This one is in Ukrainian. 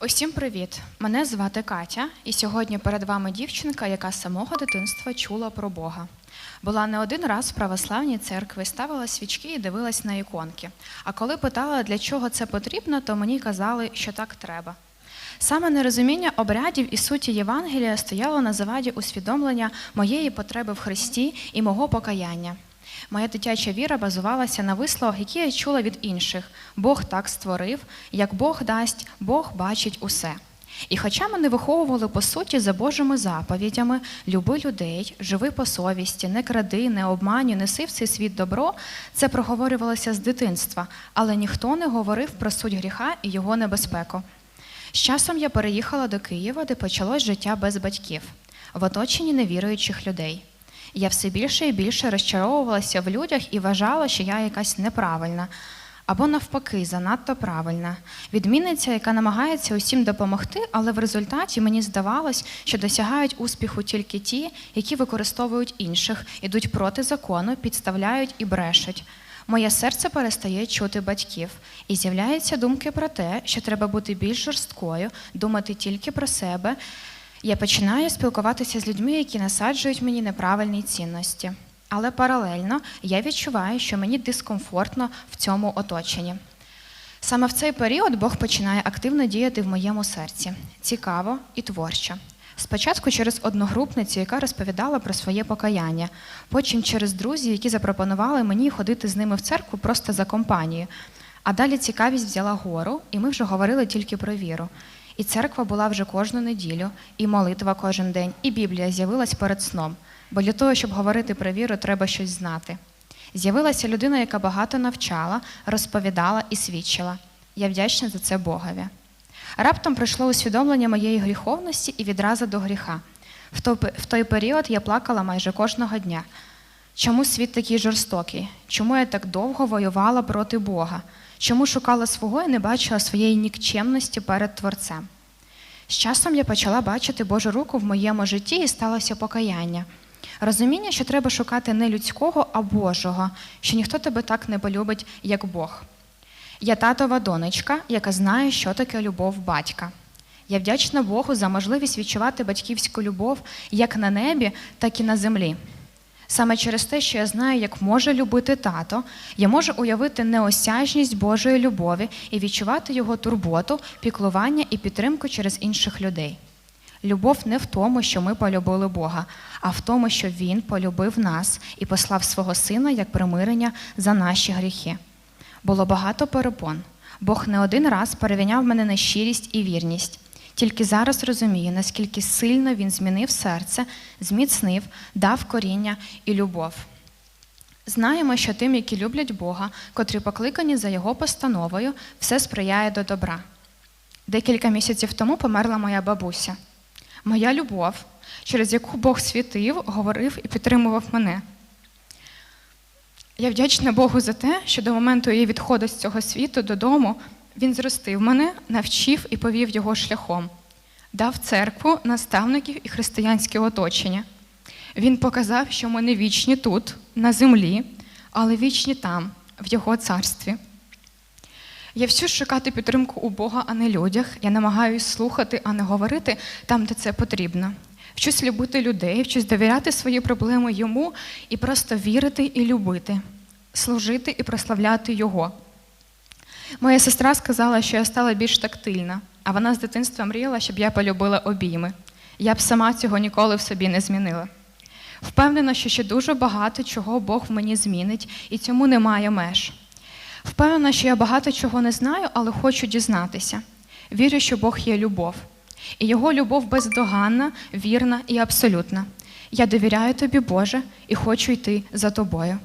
Усім привіт! Мене звати Катя, і сьогодні перед вами дівчинка, яка з самого дитинства чула про Бога. Була не один раз в православній церкві, ставила свічки і дивилась на іконки. А коли питала, для чого це потрібно, то мені казали, що так треба. Саме нерозуміння обрядів і суті Євангелія стояло на заваді усвідомлення моєї потреби в Христі і мого покаяння. Моя дитяча віра базувалася на висловах, які я чула від інших. Бог так створив, як Бог дасть, Бог бачить усе. І хоча мене виховували по суті за Божими заповідями, люби людей, живи по совісті, не кради, не обманюй, неси в цей світ добро, це проговорювалося з дитинства, але ніхто не говорив про суть гріха і його небезпеку. З часом я переїхала до Києва, де почалось життя без батьків, в оточенні невіруючих людей. Я все більше і більше розчаровувалася в людях і вважала, що я якась неправильна, або навпаки, занадто правильна. Відмінниця, яка намагається усім допомогти, але в результаті мені здавалось, що досягають успіху тільки ті, які використовують інших, ідуть проти закону, підставляють і брешуть. Моє серце перестає чути батьків, і з'являються думки про те, що треба бути більш жорсткою, думати тільки про себе. Я починаю спілкуватися з людьми, які насаджують мені неправильні цінності. Але паралельно я відчуваю, що мені дискомфортно в цьому оточенні. Саме в цей період Бог починає активно діяти в моєму серці, цікаво і творчо. Спочатку через одногрупницю, яка розповідала про своє покаяння, потім через друзів, які запропонували мені ходити з ними в церкву просто за компанією. А далі цікавість взяла гору, і ми вже говорили тільки про віру. І церква була вже кожну неділю, і молитва кожен день, і Біблія з'явилась перед сном. Бо для того, щоб говорити про віру, треба щось знати. З'явилася людина, яка багато навчала, розповідала і свідчила. Я вдячна за це Богові. Раптом прийшло усвідомлення моєї гріховності і відразу до гріха. В той, період я плакала майже кожного дня. Чому світ такий жорстокий? Чому я так довго воювала проти Бога? Чому шукала свого і не бачила своєї нікчемності перед Творцем? З часом я почала бачити Божу руку в моєму житті і сталося покаяння. Розуміння, що треба шукати не людського, а Божого, що ніхто тебе так не полюбить, як Бог. Я татова донечка, яка знає, що таке любов батька. Я вдячна Богу за можливість відчувати батьківську любов як на небі, так і на землі. Саме через те, що я знаю, як може любити тато, я можу уявити неосяжність Божої любові і відчувати його турботу, піклування і підтримку через інших людей. Любов не в тому, що ми полюбили Бога, а в тому, що Він полюбив нас і послав свого сина як примирення за наші гріхи. Було багато перепон. Бог не один раз перевіняв мене на щирість і вірність. Тільки зараз розумію, наскільки сильно він змінив серце, зміцнив, дав коріння і любов. Знаємо, що тим, які люблять Бога, котрі покликані за Його постановою, все сприяє до добра. Декілька місяців тому померла моя бабуся. Моя любов, через яку Бог світив, говорив і підтримував мене. Я вдячна Богу за те, що до моменту її відходу з цього світу додому він зростив мене, навчив і повів його шляхом, дав церкву, наставників і християнське оточення. Він показав, що ми не вічні тут, на землі, але вічні там, в Його царстві. Я вчусь шукати підтримку у Бога, а не людях. Я намагаюсь слухати, а не говорити там, де це потрібно. Вчусь любити людей, вчусь довіряти свої проблеми йому і просто вірити і любити, служити і прославляти Його. Моя сестра сказала, що я стала більш тактильна, а вона з дитинства мріяла, щоб я полюбила обійми. Я б сама цього ніколи в собі не змінила. Впевнена, що ще дуже багато чого Бог в мені змінить, і цьому немає меж. Впевнена, що я багато чого не знаю, але хочу дізнатися. Вірю, що Бог є любов, і Його любов бездоганна, вірна і абсолютна. Я довіряю тобі, Боже, і хочу йти за тобою.